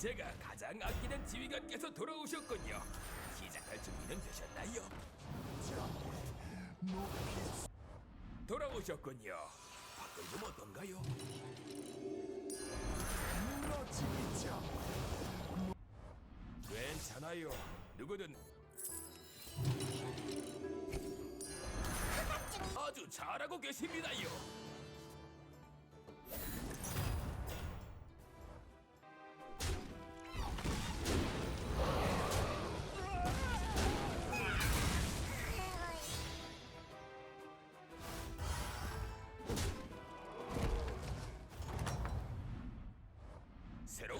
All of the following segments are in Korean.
제가 가장 아끼는 지휘관께서 돌아오셨군요. 시작할 준비는 되셨나요? 돌아오셨군요. 밖은 좀 어떤가요? 괜찮아요. 누구든 아주 잘하고 계십니다요.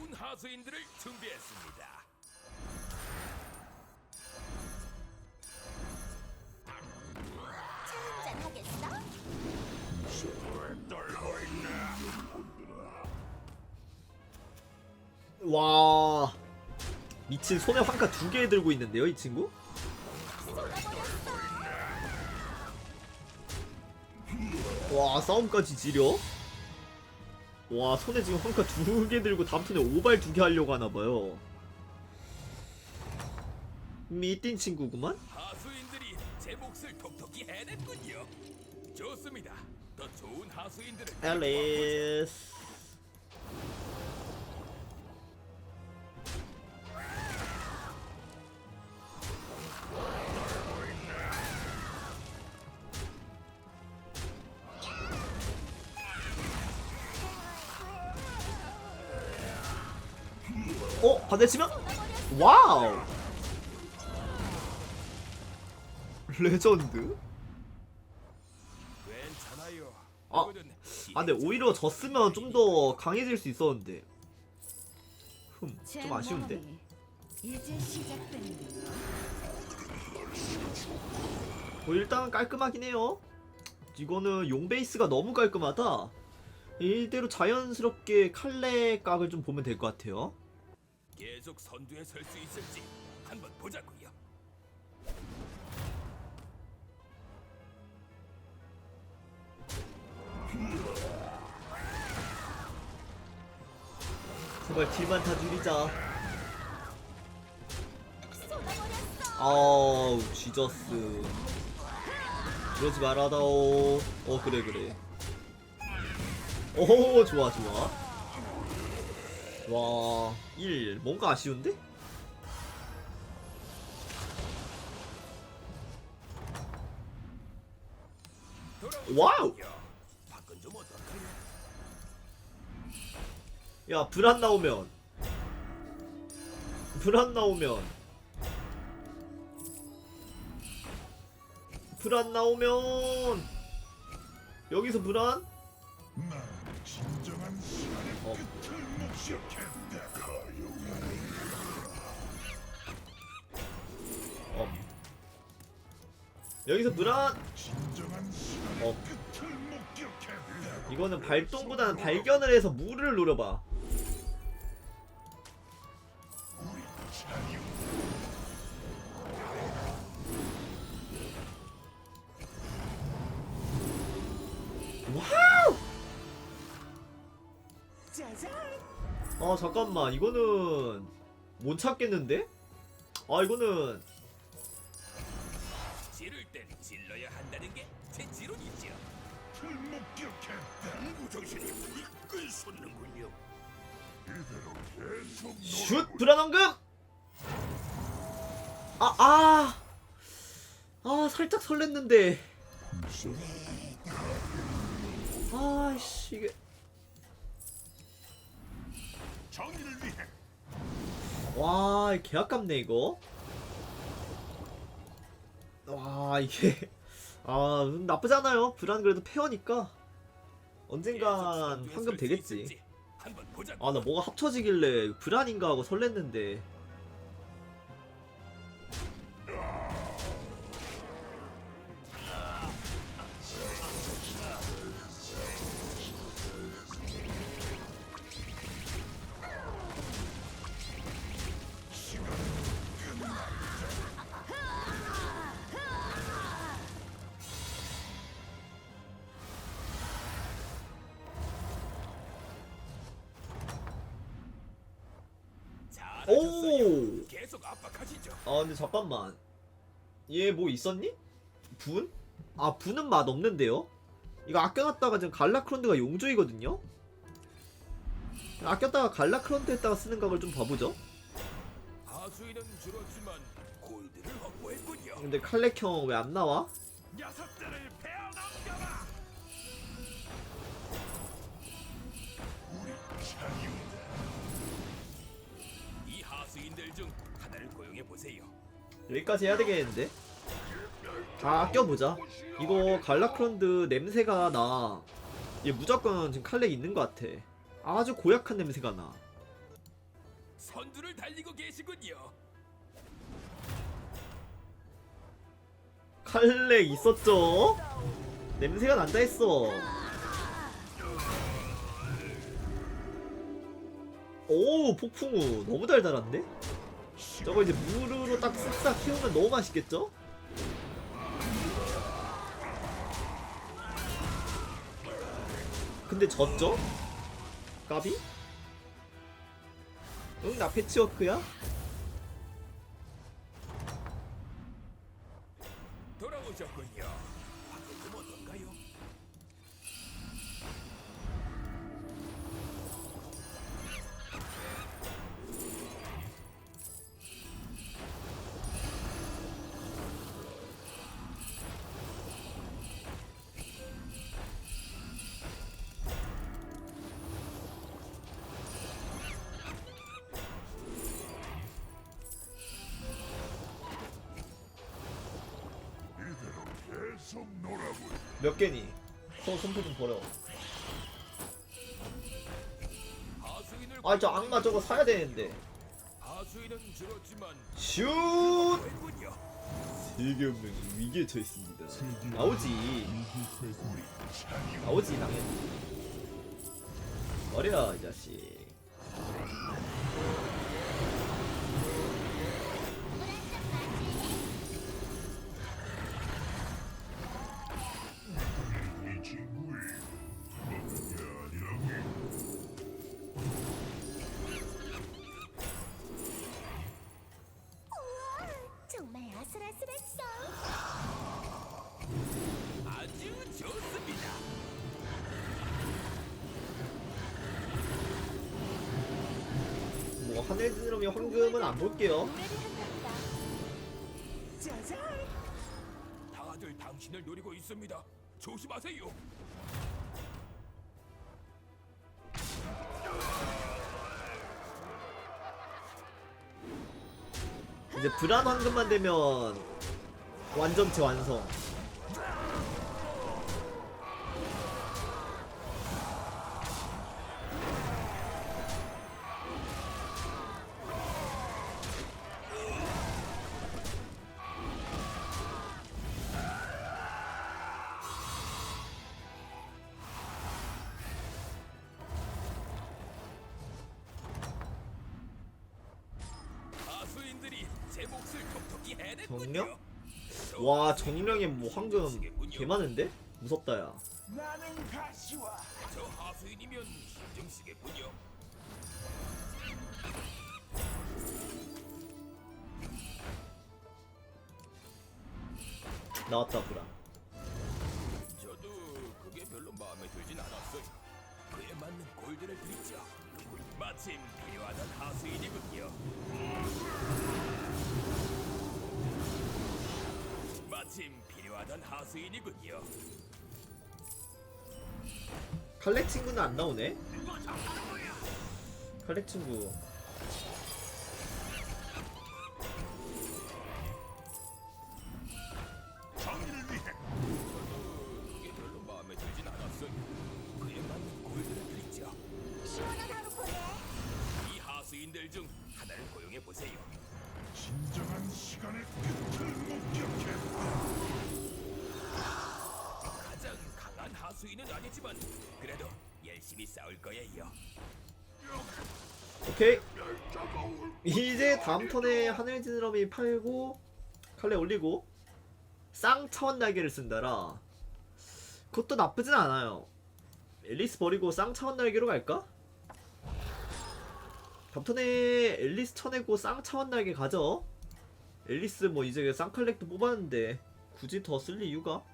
새로운 하수인들을 준비했습니다. 차 한잔 하겠어? 와 미친 손에 환카 두 개 들고 있는데요 이 친구? 와 싸움까지 지려? 와 손에 지금 환카 두 개 들고 다음 턴에 오발 두 개 하려고 하나봐요 미띵 친구구만? 하수인들이 제 몫을 톡톡히 해냈군요. 좋습니다. 더 좋은 하수인들을 앨리스 반대치면? 와우! 레전드? 아, 아 근데 오히려 졌으면 좀 더 강해질 수 있었는데 흠, 좀 아쉬운데? 뭐 일단 깔끔하긴 해요 이거는 용 베이스가 너무 깔끔하다 이대로 자연스럽게 칼레 각을 좀 보면 될 것 같아요 계속 선두에 설 수 있을지 한번 보자고요. 제발 딜만 다 줄이자. 아우 지저스. 그러지 말아다오. 어 그래 그래. 오 좋아 좋아 와 1 뭔가 아쉬운데? 와우! 야 불안 나오면 불안 나오면 불안 나오면 여기서 불안? 진정한 시간의 어. 끝을 목격했다. 어. 여기서 불안? 진정한 시간의 어. 끝을 목격했다. 이거는 발동보다는 발견을 해서 물을 노려봐 잠깐만 이거는 못 찾겠는데? 아 이거는 지를 땐 질러야 한다는 게제 지론이죠. 끝을 목격했다. 무정신이 이끌 솟는군요. 이대로 계속 슛 불안원금! 아 아! 아 살짝 설렜는데 아씨 이게 와, 개 아깝네 이거. 와, 이게 아 음, 나쁘지 않아요. 불안 그래도 페어니까 언젠간 선두에 황금 되겠지. 아, 나 뭐가 합쳐지길래 불안인가 하고 설렜는데. 오! 계속 압박하시죠. 아 근데 잠깐만 얘 뭐 있었니? 분? 아 분은 맛 없는데요? 이거 아껴놨다가 지금 갈라크론드가 용조이거든요? 아꼈다가 갈라크론드에다가 쓰는 각을 좀 봐보죠 하수인은 줄었지만 골드를 확보했군요. 근데 칼렉형 왜 안 나와? 녀석들을 보세요. 여기까지 해야 되겠는데? 아 아껴보자 이거 갈라크론드 냄새가 나 얘 무조건 지금 칼렉 있는 것 같아 아주 고약한 냄새가 나 선두를 달리고 계시군요. 칼렉 있었죠? 냄새가 난다 했어. 오 폭풍우 너무 달달한데? 저거 이제 물으로 딱 쓱싹 키우면 너무 맛있겠죠? 근데 졌죠? 까비? 응 나 패치워크야? 몇 개니? 손 손포 좀 버려. 아 저 악마 저거 사야 되는데. 슛! 세계 운명이 위기에 처했습니다. 나오지. 우리 자유. 나오지 당연히. 어려 이 자식. 드럼이 황금은 안 볼게요. 다들 당신을 노리고 있습니다. 조심하세요. 이제 불안 황금만 되면 완전체 완성. 정령? 와 정령에 뭐 황금 개 많은데? 무섭다 야. 나는 가시와 저 하수인이면 힘좀 쓰겠군요. 나왔다 불안. 저도 그게 별로 마음에 들진 않았어요. 그에 맞는 골드를 드리죠. 마침 필요하던 하수인 마침 필요하던 하수인이군요. 칼렉 친구는 안 나오네. 칼렉 친구. 열심히 싸울 거예요. 오케이. 이제 다음 턴에 하늘 지느러미 팔고 칼레 올리고 쌍차원 날개를 쓴다라. 그것도 나쁘진 않아요. 앨리스 버리고 쌍차원 날개로 갈까? 밥턴에 앨리스 쳐내고 쌍차원 날개 가져 앨리스 뭐 이제 쌍칼렉도 뽑았는데 굳이 더 쓸 이유가?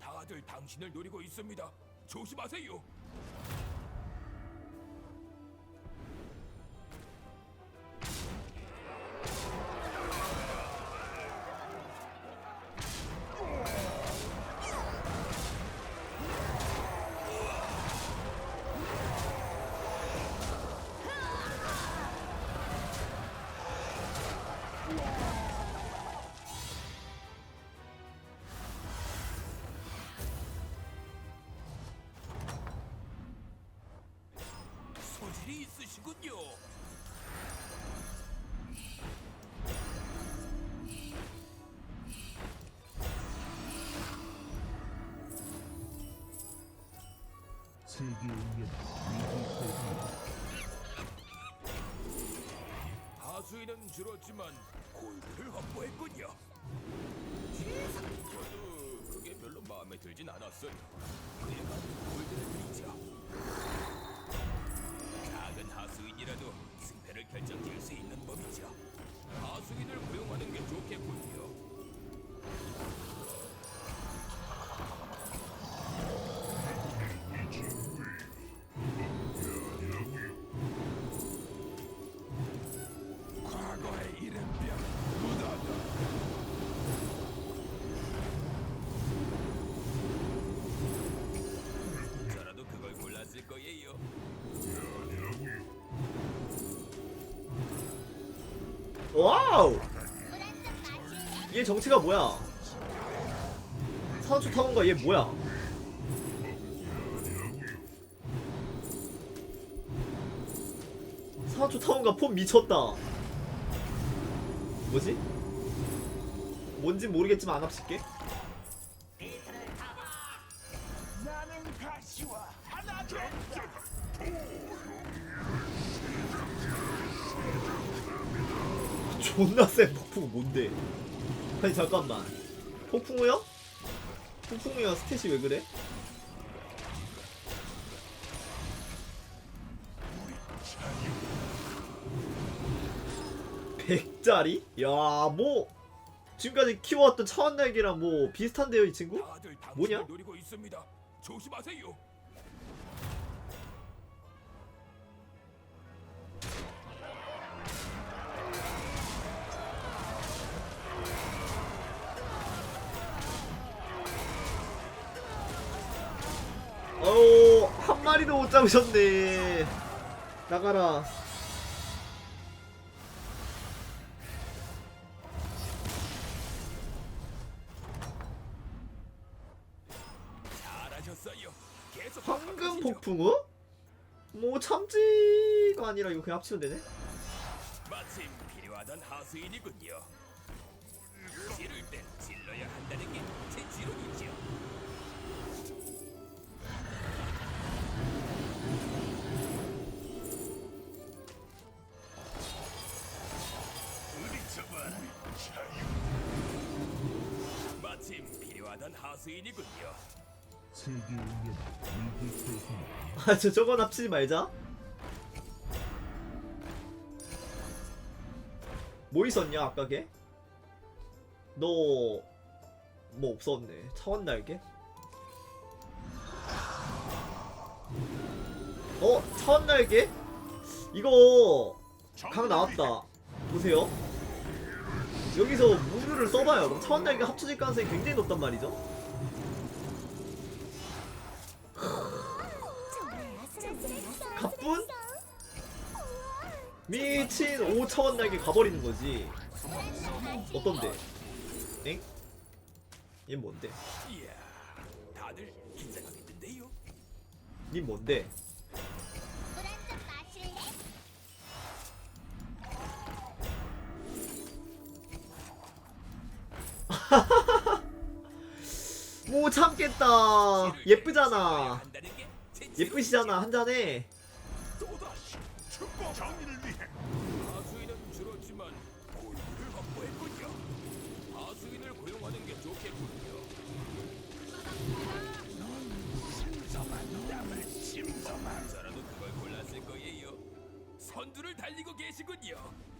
다들 당신을 노리고 있습니다. 조심하세요. 소질이 있으시군요. 운명 하수인은 줄었지만 골드를 확보했군요. 저도 그게 별로 마음에 들진 않았어요. 맞는 골드를 드리죠. 작은 하수인이라도 승패를 결정지을 수 있는 법이죠. 하수 와우! 얘 정체가 뭐야? 사주 타운가 얘 뭐야? 사주 타운가 폼 미쳤다. 뭐지? 뭔지 모르겠지만 안 합칠게. 존나 센 폭풍우 뭔데? 아니 잠깐만. 폭풍우요? 폭풍우야 스탯이 왜 그래? 백짜리 야, 뭐 지금까지 키워왔던 차원 날개랑 뭐 비슷한데요, 이 친구? 뭐냐? 조심하세요. 잡으셨네. 나가라. 황금. 폭풍우? 뭐 참지가 아니라 이거 그냥 합치면 되네? 마침 필요하던 하수인이군요. 지를 땐 질러야 한다는 게제 지론이죠. 부 마침 필요하던 하수인이군요. 세계의 대상 아, 저 저건 합치지 말자. 뭐 있었냐 아까 걔? 너 뭐 없었네. 차원 날개? 어, 차원 날개? 이거 각 나왔다. 보세요. 여기서 무르를 써봐요. 그럼 차원 날개 합쳐질 가능성이 굉장히 높단 말이죠. 가뿐? 미친 5차원 날개 가버리는 거지. 어떤데? 엥? 얘 뭔데? 다들 긴장하겠는데요. 니 뭔데? 땀을 침성한 저라도 그걸 골랐을 거예요. 선두를 달 달리고 계시군요.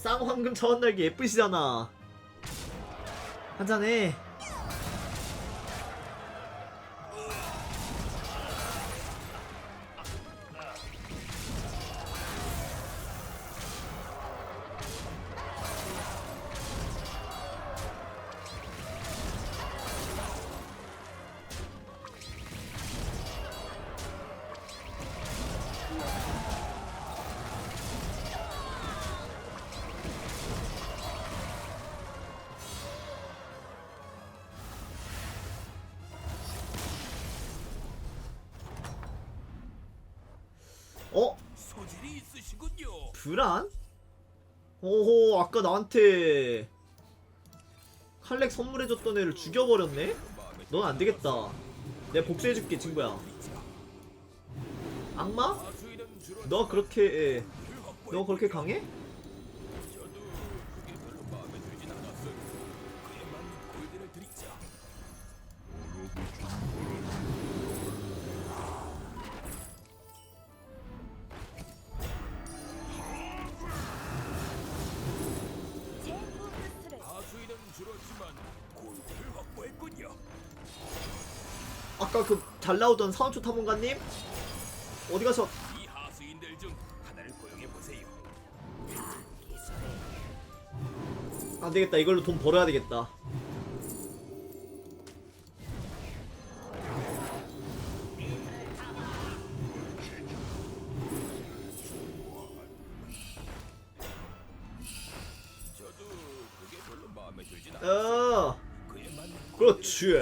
쌍황금 차원 날개 예쁘시잖아. 한잔해 있으시군요. 불안? 오호 아까 나한테 칼렉 선물해줬던 애를 죽여버렸네? 넌 안되겠다 내가 복수해줄게 친구야 악마? 너 그렇게 너 그렇게 강해? 아까 그 잘 나오던 사원초 탐험가님? 어디 가서 이 하수인들 중 하나를 고용해 보세요. 안 되겠다 이걸로 돈 벌어야 되겠다 저도 그게 별로 마음에 들진 않. 어 그에 맞는 그렇지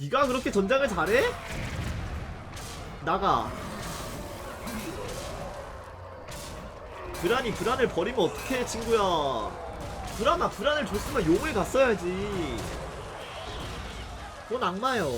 네가 그렇게 전장을 잘해? 나가. 불안이 불안을 버리면 어떡해 친구야. 불안아 불안을 줬으면 용을 갔어야지. 그건 악마요